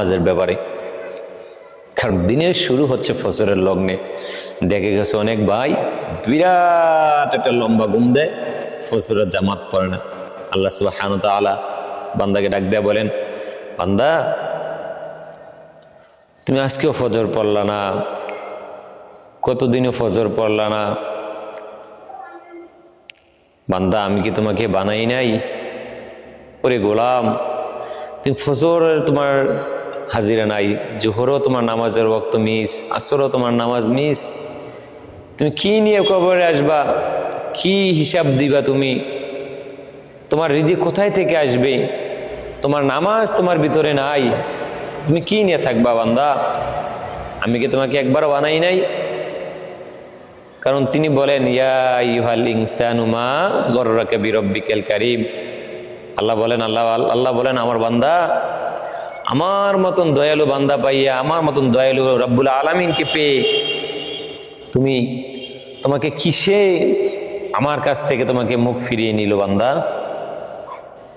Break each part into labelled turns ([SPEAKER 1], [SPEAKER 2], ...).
[SPEAKER 1] নামাজের ব্যাপারে। কারণ দিনের শুরু হচ্ছে ফসরের লগ্নে। দেখে গেছে অনেক ভাই বিরাট একটা লম্বা ঘুম দেয় ফসরের জামাত পড়ে না। আল্লাহ সুবাহ আলা বান্দাকে ডাক দেয়া বলেন, বান্দা, তুমি আজকেও ফজর পড়লা না, কতদিনও ফজর পড়লা না? বান্দা, আমি কি তোমাকে বানাই নাই? ওরে গোলাম, তুমি ফজরের তোমার হাজিরা নাই, জোহরও তোমার নামাজের ওক্ত মিস, আসরও তোমার নামাজ মিস। তুমি কি নিয়ে কবরে আসবা? কি হিসাব দিবা তুমি? তোমার রিজি কোথায় থেকে আসবে? তোমার নামাজ তোমার ভিতরে নাই। তুমি কি নিয়ে থাকবা বান্দা? আমি কি তোমাকে একবার বানাই নাই? কারণ তিনি বলেন, ইয়া গর্রাকে বিরব্বিকেল কারিম। আল্লাহ বলেন, আল্লাহ আল্লাহ বলেন, আমার বান্দা আমার মতন দয়ালু বান্দা পাইয়া, আমার মতন দয়ালু রব্বুল আলমিনকে পেয়ে তুমি তোমাকে কিসে আমার কাছ থেকে তোমাকে মুখ ফিরিয়ে নিল বান্দা?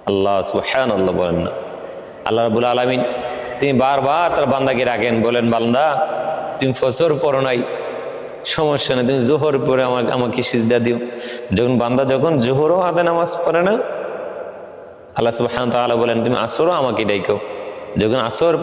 [SPEAKER 1] আল্লাহ সুহান আল্লাহ বলেন না। আল্লাহ রবুল আলমিন, তিনি বারবার তার বান্দাকে রাখেন বলেন, বান্দা, তুমি ফসর পড়ো নাই, সমস্যা নেই, তুমি জোহর পরে আমাকে আমাকে সিজদা দিও। যখন বান্দা, যখন জোহরও হাতে নামাজ পড়ে না, আল্লাহ তাআলা বলেন, তুমি আসরও আমাকে ডাইকো যখন আসর